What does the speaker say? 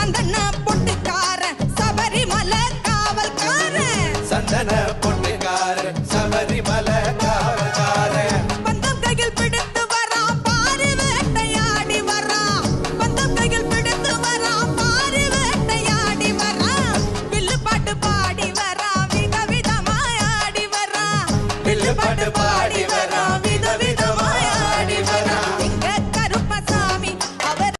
சந்தன பொட்டுக்காரன் சபரிமலை காவல்காரன். சந்தன